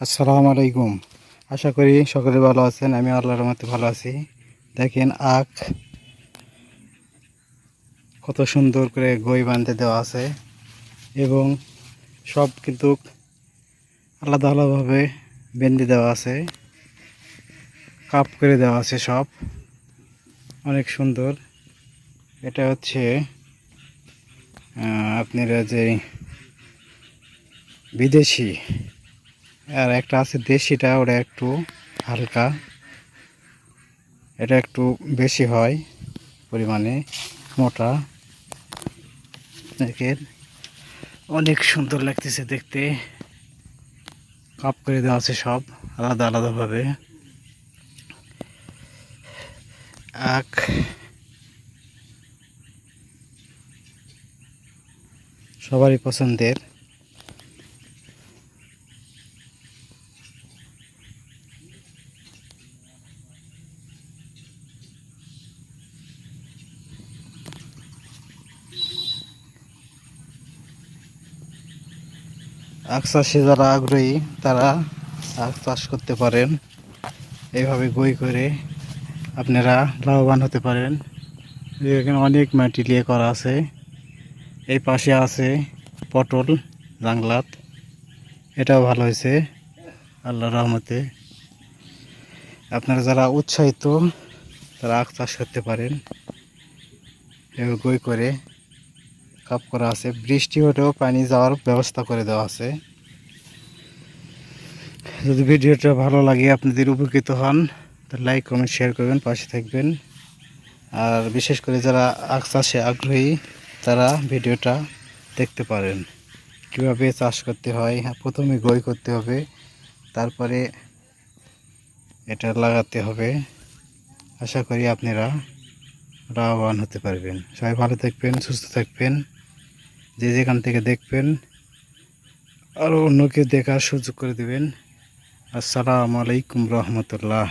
আসসালামু আলাইকুম। আশা করি সকলে ভালো আছেন, আমি আল্লাহর মতো ভালো আছি। দেখেন আখ কত সুন্দর করে গই বাঁধতে দেওয়া আছে এবং সব কিন্তু আলাদা আলাদাভাবে বেঁধে দেওয়া আছে, কাপ করে দেওয়া আছে সব। অনেক সুন্দর। এটা হচ্ছে আপনারা যে বিদেশি আর একটা আছে দেশিটা, ওটা একটু হালকা। এটা একটু বেশি হয় পরিমাণে, মোটা। দেখেন, অনেক সুন্দর লাগতেছে দেখতে। কাপ করে দেওয়া আছে সব, আলাদা আলাদাভাবে। আখ। সবারই পছন্দের। আখ চাষে যারা আগ্রহী, তারা আখ চাষ করতে পারেন। এইভাবে গই করে আপনারা লাভবান হতে পারেন। এখানে অনেক ম্যাটেরিয়াল করা আছে। এই পাশে আছে পটল জাংলাত এটাও ভালো হয়েছে। আল্লাহ রহমতে। আপনারা যারা উৎসাহিত, তারা আখ চাষ করতে পারেন। গই করে কাপ করা আছে। বৃষ্টি হলেও পানি যাওয়ার ব্যবস্থা করে দেওয়া আছে। যদি ভিডিওটা ভালো লাগে, আপনাদের উপকৃত হন, তো লাইক কমেন্ট শেয়ার করবেন, পাশে থাকবেন। আর বিশেষ করে যারা আখ চাষে আগ্রহী, তারা ভিডিওটা দেখতে পারেন। কীভাবে চাষ করতে হয়, প্রথমে গই করতে হবে, তারপরে এটা লাগাতে হবে। আশা করি আপনারা লাভবান হতে পারবেন। সবাই ভালো থাকবেন, সুস্থ থাকবেন। যে যেখান থেকে দেখবেন আরও অন্যকে দেখার সুযোগ করে দেবেন। আসসালামু আলাইকুম রহমতুল্লাহ।